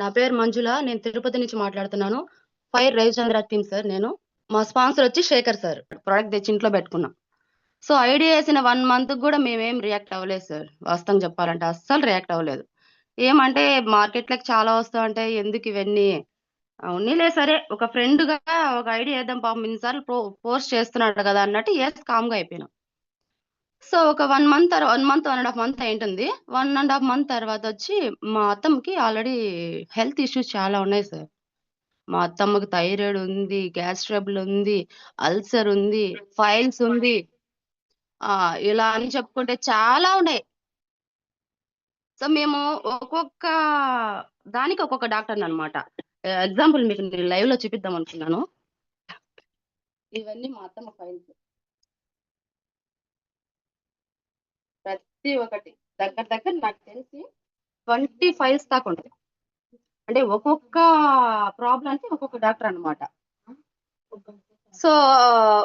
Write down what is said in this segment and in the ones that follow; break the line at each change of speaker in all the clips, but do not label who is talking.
నా పేరు మంజుల. నేను తిరుపతి నుంచి మాట్లాడుతున్నాను. ఫైర్ రవిచంద్ర టీమ్ సార్ నేను. మా స్పాన్సర్ వచ్చి శేఖర్ సార్. ప్రొడక్ట్ తెచ్చి ఇంట్లో పెట్టుకున్నాం. సో ఐడియా వేసిన వన్ మంత్ కూడా మేమేం రియాక్ట్ అవ్వలేదు సార్. వాస్తవం చెప్పాలంటే అస్సలు రియాక్ట్ అవ్వలేదు. ఏమంటే మార్కెట్‌లోకి చాలా వస్తా అంటే ఎందుకు ఇవన్నీ ఉన్నీలే సరే ఒక ఫ్రెండ్‌గా ఒక ఐడియా వేద్దాం పాపం ఇన్నిసార్లు పో పోస్ట్ చేస్తున్నాడు కదా! అన్నట్టు ఎస్ కామ్‌గా అయిపోయినాం. సో ఒక one month one 1 month, 1 ½ month అయింటుంది. 1 ½ month తర్వాత వచ్చి మా అత్తమ్మకి ఆల్రెడీ హెల్త్ ఇష్యూస్ చాలా ఉన్నాయి సార్. మా అత్తమ్మకి థైరాయిడ్ ఉంది, గ్యాస్ ట్రబుల్ ఉంది, అల్సర్ ఉంది, ఫైల్స్ ఉంది. ఆ! ఇలా అని చెప్పుకుంటే చాలా ఉన్నాయి. సో మేము ఒక్కొక్క దానికి ఒక్కొక్క డాక్టర్ అనమాట ఎగ్జాంపుల్ మీకు లైవ్లో చూపిద్దాం అనుకున్నాను. ఇవన్నీ మా అత్తమ్మ ఫైల్స్. ప్రతి ఒక్కటి దగ్గర దగ్గర నాకు తెలిసి 20 ఫైల్స్ దాకా ఉంటాయి. అంటే ఒక్కొక్క ప్రాబ్లంకి ఒక్కొక్క డాక్టర్ అన్నమాట. సో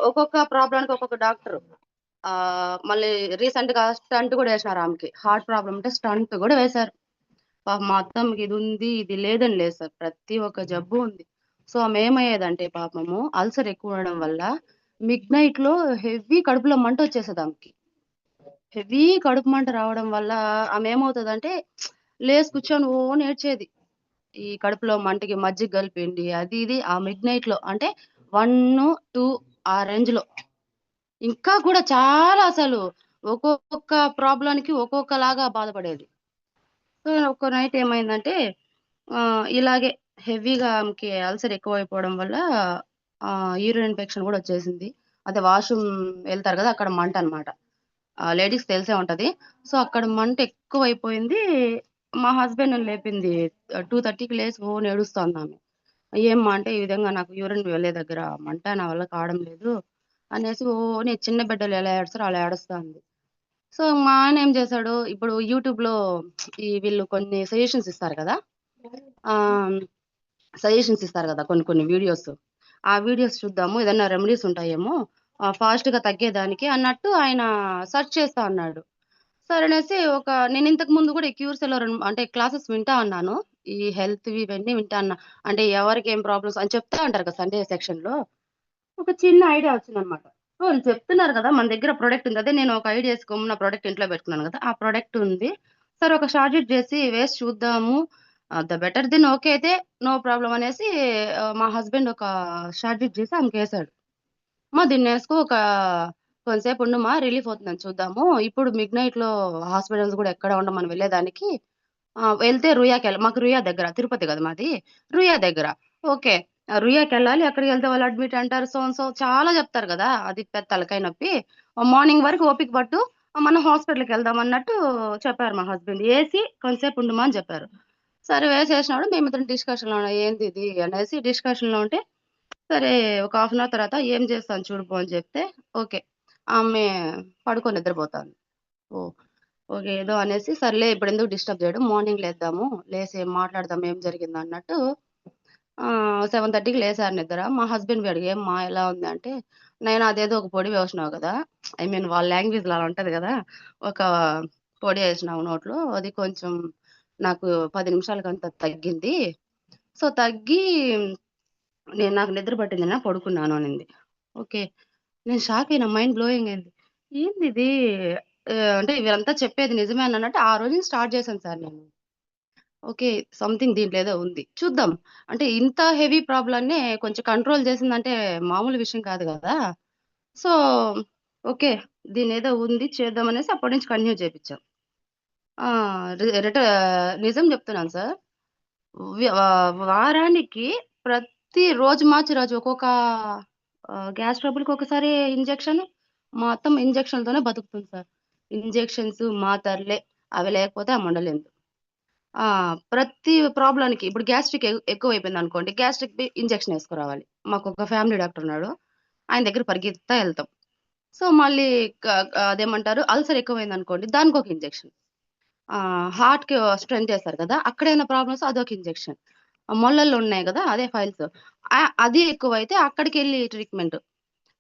ఒక్కొక్క ప్రాబ్లంకి ఒక్కొక్క డాక్టర్ మళ్ళీ రీసెంట్గా స్టంట్ కూడా వేసారు ఆమెకి. హార్ట్ ప్రాబ్లం అంటే స్టంట్ కూడా వేశారు. పాపం మా అత్తమ్మకి ఇది ఉంది, ఇది లేదని లేదు సార్. ప్రతి ఒక్క జబ్బు ఉంది. సో ఆమె ఏమయ్యేదంటే పాపము అల్సర్ ఎక్కువ ఉండడం వల్ల మిడ్ నైట్‌లో హెవీ కడుపులో మంట వచ్చేసేది ఆమెకి. హెవీ కడుపు మంట రావడం వల్ల ఆమె ఏమవుతదంటే లేసి కూర్చొని ఓ నేర్చేది ఈ కడుపులో మంటకి మజ్జిగ కలిపిండి అది ఇది ఆ మిడ్ నైట్‌లో అంటే 1, 2 ఆ రేంజ్లో ఇంకా కూడా చాలా అసలు ఒక్కొక్క ప్రాబ్లమ్‌కి ఒక్కొక్కలాగా బాధపడేది. సో ఒక్క నైట్ ఏమైందంటే ఇలాగే హెవీగా ఆమెకి అల్సర్ ఎక్కువైపోవడం వల్ల యూరిన్ ఇన్ఫెక్షన్ కూడా వచ్చేసింది. అదే వాష్‌రూమ్ వెళ్తారు కదా అక్కడ మంట అన్నమాట. లేడీస్ తెలిసే ఉంటది. సో అక్కడ మంట ఎక్కువైపోయింది. మా హస్బెండ్ లేపింది. టూ థర్టీకి లేచి ఓ అని ఏడుస్తోందామె. ఏమ్మా అంటే ఈ విధంగా నాకు యూరిన్ వెళ్ళే దగ్గర మంట నా వల్ల కావడం లేదు అనేసి ఓ నేను చిన్న బిడ్డలు ఎలా ఏడుస్తారో అలా ఏడుస్తా ఉంది. సో మా ఆయన ఏం చేశాడు ఇప్పుడు యూట్యూబ్‌లో ఈ వీళ్ళు కొన్ని సజెషన్స్ ఇస్తారు కదా! సజెషన్స్ ఇస్తారు కదా కొన్ని కొన్ని వీడియోస్. ఆ వీడియోస్ చూద్దాము ఏదన్నా రెమెడీస్ ఉంటాయేమో ఫాస్ట్గా తగ్గేదానికి అన్నట్టు ఆయన సెర్చ్ చేస్తా అన్నాడు. సరే అనేసి ఒక నేను ఇంతకు ముందు కూడా క్యూర్ సెల్ అంటే క్లాసెస్ వింటా ఉన్నాను. ఈ హెల్త్ ఇవన్నీ వింటా అన్నా. అంటే ఎవరికి ఏం ప్రాబ్లమ్స్ అని చెప్తా ఉంటారు కదా! సండే సెక్షన్లో ఒక చిన్న ఐడియా వచ్చింది అనమాట చెప్తున్నారు కదా మన దగ్గర ప్రోడక్ట్ ఉంది. అదే నేను ఒక ఐడియా ఏసి ప్రోడక్ట్ ఇంట్లో పెట్టుకున్నాను కదా ఆ ప్రోడక్ట్ ఉంది. సరే ఒక షార్ట్ చేసి వేసి చూద్దాము. ద బెటర్ దెన్ ఓకే అయితే నో ప్రాబ్లమ్ అనేసి మా హస్బెండ్ ఒక షార్ట్ చేసి ఆమెకేసాడు. అమ్మ దీన్నేసుకో ఒక కొంతసేపు ఉండుమా రిలీఫ్ అవుతుందని చూద్దాము. ఇప్పుడు మిడ్ నైట్‌లో హాస్పిటల్స్ కూడా ఎక్కడ ఉండం మనం వెళ్ళేదానికి. వెళ్తే రుయాకి వెళ్ళ మాకు రుయా దగ్గర తిరుపతి కదా మాది. రుయా దగ్గర. ఓకే. రుయాకి వెళ్ళాలి అక్కడికి వెళ్తే వాళ్ళు అడ్మిట్ అంటారు. సో సో చాలా చెప్తారు కదా అది పెద్ద తలకాయ నొప్పి. మార్నింగ్ వరకు ఓపిక పట్టు. మనం హాస్పిటల్‌కెళ్దాం అన్నట్టు చెప్పారు మా హస్బెండ్. వేసి కొంతసేపు ఉండుమా అని చెప్పారు. సరే వేసేసినాడు. ఇద్దరు డిస్కషన్‌లో ఏంది ఇది అనేసి డిస్కషన్‌లో ఉంటే సరే ఒక హాఫ్ అన్ అవర్ తర్వాత ఏం చేస్తాను చూడు అని చెప్తే ఓకే. ఆమె పడుకొని నిద్రపోతాను ఓ ఓకే. ఏదో అనేసి సర్లే ఇప్పుడు ఎందుకు డిస్టర్బ్ చేయడం మార్నింగ్ లేద్దాము. లేసి మాట్లాడదాం ఏం జరిగిందన్నట్టు సెవెన్ థర్టీకి లేసారు నిద్ర. మా హస్బెండ్ అడిగి ఏం మా ఎలా ఉంది?" అంటే నేను అదేదో ఒక పొడి వేసినావు కదా ఐ మీన్ వాళ్ళ లాంగ్వేజ్‌లో అలా ఉంటుంది కదా ఒక పొడి వేసినావు నోట్లో. అది కొంచెం నాకు పది నిమిషాలకంత తగ్గింది. సో తగ్గి నేను నాకు నిద్ర పట్టింది నా పడుకున్నాను అనింది. ఓకే. నేను షాక్ అయినా మైండ్ బ్లోయింగ్ అయింది. ఏంది ఇది అంటే వీళ్ళంతా చెప్పేది నిజమేనా అన్నట్టు ఆ రోజు స్టార్ట్ చేశాను సార్ నేను. ఓకే. సంథింగ్ దీంట్లో ఏదో ఉంది. చూద్దాం. అంటే ఇంత హెవీ ప్రాబ్లమ్‌నే కొంచెం కంట్రోల్ చేసిందంటే మామూలు విషయం కాదు కదా సో ఓకే. దీని ఏదో ఉంది చేద్దాం అనేసి అప్పటి నుంచి కంటిన్యూ చేపించాం రిటర్ నిజం చెప్తున్నాను సార్. వారానికి ప్రతి రోజు మార్చి రోజు ఒక్కొక్క గ్యాస్ ట్రబుల్‌కి ఒకసారి ఇంజెక్షన్. మొత్తం ఇంజక్షన్లతోనే బతుకుతుంది సార్. ఇంజెక్షన్స్, మాతర్లే అవి లేకపోతే ఆ ఉండలేదు. ప్రతి ప్రాబ్లమ్‌కి ఇప్పుడు గ్యాస్ట్రిక్ ఎక్కువ అయిపోయింది అనుకోండి గ్యాస్ట్రిక్ ఇంజక్షన్ ఇంజెక్షన్ మాకు ఒక ఫ్యామిలీ డాక్టర్ ఉన్నాడు. ఆయన దగ్గర పరిగెత్తా వెళ్తాం సో మళ్ళీ అదేమంటారు అల్సర్ అదేమంటారు అల్సర్ ఎక్కువైందనుకోండి దానికొక ఇంజెక్షన్. హార్ట్ హార్ట్‌కి స్ట్రెంత్ చేస్తారు కదా! అక్కడేమైనా ప్రాబ్లమ్స్ అదొక ఇంజెక్షన్. మొళ్ళల్లో ఉన్నాయి కదా అదే ఫైల్స్. అది ఎక్కువైతే అక్కడికి వెళ్ళి ట్రీట్‌మెంట్.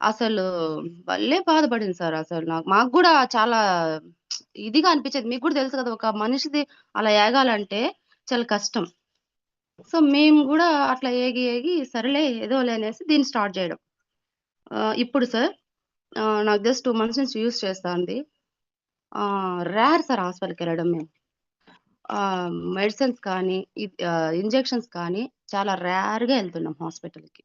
అసలు భలే బాధపడింది సార్ అసలు నాకు. మాకు కూడా చాలా ఇదిగా అనిపించేది మీకు కూడా తెలుసు కదా! ఒక మనిషిది అలా ఏగాలంటే చాలా కష్టం. సో మేము కూడా అట్లా ఏగి, ఏగి సరేలే ఏదో అనేసి దీన్ని స్టార్ట్ చేయడం ఇప్పుడు సార్ నాకు జస్ట్ టూ మంత్స్ నుంచి యూజ్ చేస్తాంది. ఉంది రేర్ సార్ హాస్పిటల్కి వెళ్ళడం మేము. మెడిసిన్స్ కానీ, ఇంజెక్షన్స్ కానీ చాలా రేర్‌గా వెళ్తున్నాం హాస్పిటల్‌కి.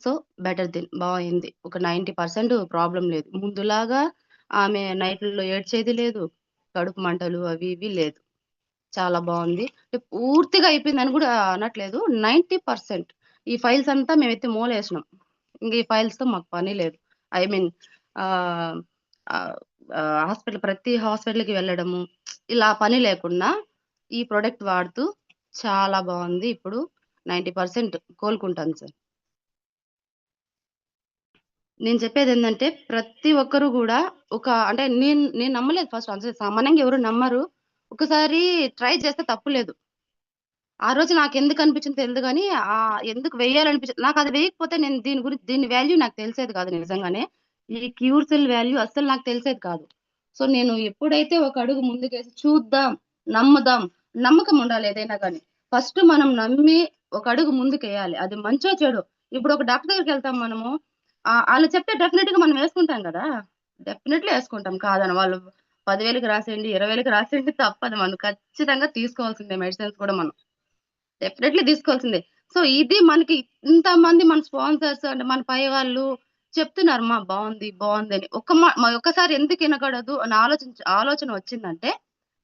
సో, బెటర్ దెన్ బాగుంది ఒక నైంటీ పర్సెంట్ ప్రాబ్లం లేదు. ముందులాగా ఆమె నైట్‌లలో ఏడ్చేది లేదు. కడుపు మంటలు అవి ఇవి లేదు. చాలా బాగుంది పూర్తిగా పూర్తిగా అయిపోయిందని కూడా అనట్లేదు. 90% ఈ ఫైల్స్ అంతా మేమైతే మూలేసినాం. ఇంక ఈ ఫైల్స్‌తో మాకు పని లేదు. ఐ మీన్ హాస్పిటల్ ప్రతి హాస్పిటల్‌కి వెళ్ళడము ఇలా పని లేకుండా ఈ ప్రోడక్ట్ వాడుతూ చాలా బాగుంది ఇప్పుడు 90% కోలుకుంటాను సార్. నేను చెప్పేది ఏంటంటే ప్రతి ఒక్కరు కూడా ఒక అంటే నేను నేను నమ్మలేదు ఫస్ట్ అసలు సామాన్యంగా ఎవరు నమ్మరు. ఒకసారి ట్రై చేస్తే తప్పు లేదు. ఆ రోజు నాకు ఎందుకు అనిపించిందో తెలియదు కానీ ఆ ఎందుకు నాకు అది వేయకపోతే నేను దీని గురించి దీని వాల్యూ నాకు తెలిసేది కాదు నిజంగానే. ఈ క్యూర్ సెల్ వాల్యూ అస్సలు నాకు తెలిసేది కాదు. సో, నేను ఎప్పుడైతే ఒక అడుగు ముందుకేసి చూద్దాం, నమ్ముదాం, నమ్మకం ఉండాలి ఏదైనా కానీ ఫస్ట్ మనం నమ్మి ఒక అడుగు ముందుకేయాలి. అది మంచో చెడు ఇప్పుడు ఒక డాక్టర్ దగ్గరికి వెళ్తాం మనము. వాళ్ళు చెప్తే డెఫినెట్గా మనం వేసుకుంటాం కదా డెఫినెట్‌లీ వేసుకుంటాం కాదని వాళ్ళు పదివేలకు రాసేయండి, 20,000కి రాసేయండి తప్పదు. మనం ఖచ్చితంగా తీసుకోవాల్సిందే మెడిసిన్స్ కూడా మనం. డెఫినెట్‌లీ తీసుకోవాల్సిందే. సో, ఇది మనకి ఇంతమంది మన స్పాన్సర్స్ అంటే మన పై వాళ్ళు చెప్తున్నారు. అమ్మ బాగుంది బాగుంది అని ఒక్క ఒక్కసారి ఎందుకు వినకూడదు అని ఆలోచించ ఆలోచన వచ్చిందంటే,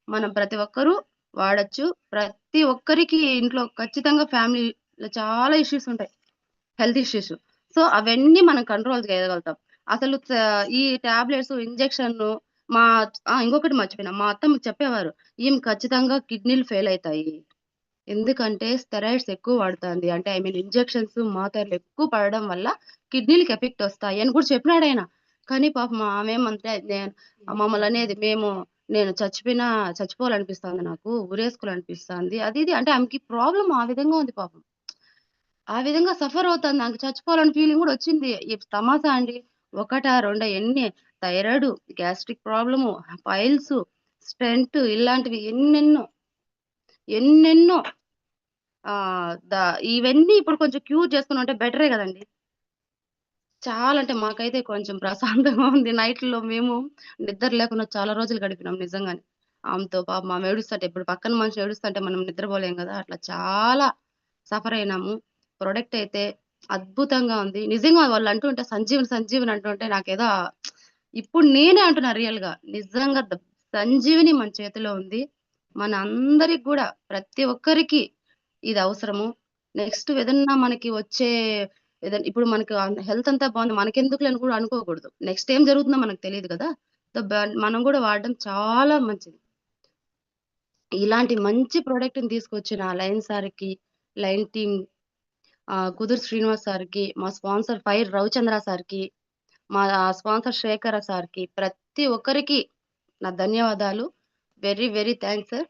మనం ప్రతి ఒక్కరు వాడొచ్చు. ప్రతి ఒక్కరికి ఇంట్లో ఖచ్చితంగా ఫ్యామిలీలో చాలా ఇష్యూస్ ఉంటాయి. Health issues. సో, అవన్నీ మనం కంట్రోల్ చేయగలుగుతాం. అసలు ఈ టాబ్లెట్స్, ఇంజెక్షన్ మా ఆ! ఇంకొకటి మర్చిపోయినా. మా అత్తమ్మ చెప్పేవారు. "ఈమె ఖచ్చితంగా కిడ్నీలు ఫెయిల్ అవుతాయి ఎందుకంటే స్టెరాయిడ్స్ ఎక్కువ వాడుతుంది అంటే ఐ మీన్ ఇంజెక్షన్స్, మాత్రలు ఎక్కువ పడడం వల్ల కిడ్నీలకి ఎఫెక్ట్ వస్తాయి అని కూడా చెప్పినాడాయన. కానీ పాపం ఆమేమంటే నేను మమ్మల్ననేది మేము నేను చచ్చిపోయినా చచ్చిపోవాలనిపిస్తాంది నాకు. ఉరేసుకోవాలనిపిస్తాంది. అది ఇది అంటే ఆమెకి ప్రాబ్లం ఆ విధంగా ఉంది పాపం. ఆ విధంగా సఫర్ అవుతుంది నాకు చచ్చిపోవాలని ఫీలింగ్ కూడా వచ్చింది. ఈ తమాషా అండి. ఒకటా, రెండా ఎన్ని thyroid, gastric problem, piles, stent ఇలాంటివి ఎన్నెన్నో. ఎన్నెన్నో. ఆ ఇవన్నీ ఇప్పుడు కొంచెం క్యూర్ చేసుకుని ఉంటే బెటరే కదండి చాలా అంటే మాకైతే కొంచెం ప్రశాంతంగా ఉంది. నైట్‌లో మేము నిద్ర లేకుండా చాలా రోజులు గడిపినాం నిజంగానే. ఆమెతో పాపం మా ఏడుస్తుంటే ఇప్పుడు పక్కన మనిషి ఏడుస్తుంటే మనం నిద్రపోలేం కదా అట్లా చాలా సఫర్ అయినాము. ప్రొడక్ట్ అయితే అద్భుతంగా ఉంది. నిజంగా వాళ్ళు అంటుంటే సంజీవన్ అంటూ అంటుంటే నాకేదో ఇప్పుడు నేనే అంటున్నా రియల్‌గా. నిజంగా సంజీవిని మన చేతిలో ఉంది. మన అందరికి కూడా ప్రతి ఒక్కరికి ఇది అవసరము. నెక్స్ట్ ఏదన్నా మనకి వచ్చే ఏదైనా ఇప్పుడు మనకు హెల్త్ అంతా బాగుంది మనకెందుకులే అని కూడా అనుకోకూడదు. నెక్స్ట్ ఏం జరుగుతుందో మనకు తెలియదు కదా మనం కూడా వాడడం చాలా మంచిది. ఇలాంటి మంచి ప్రొడక్ట్‌ని తీసుకొచ్చిన లైన్ సార్‌కి, లైన్ టీమ్ కుదురు శ్రీనివాస్ సార్‌కి, మా స్పాన్సర్ ఫైర్ రవిచంద్ర సార్‌కి, మా స్పాన్సర్ శేఖర సార్‌కి ప్రతి ఒక్కరికి నా ధన్యవాదాలు. Very, very thanks sir.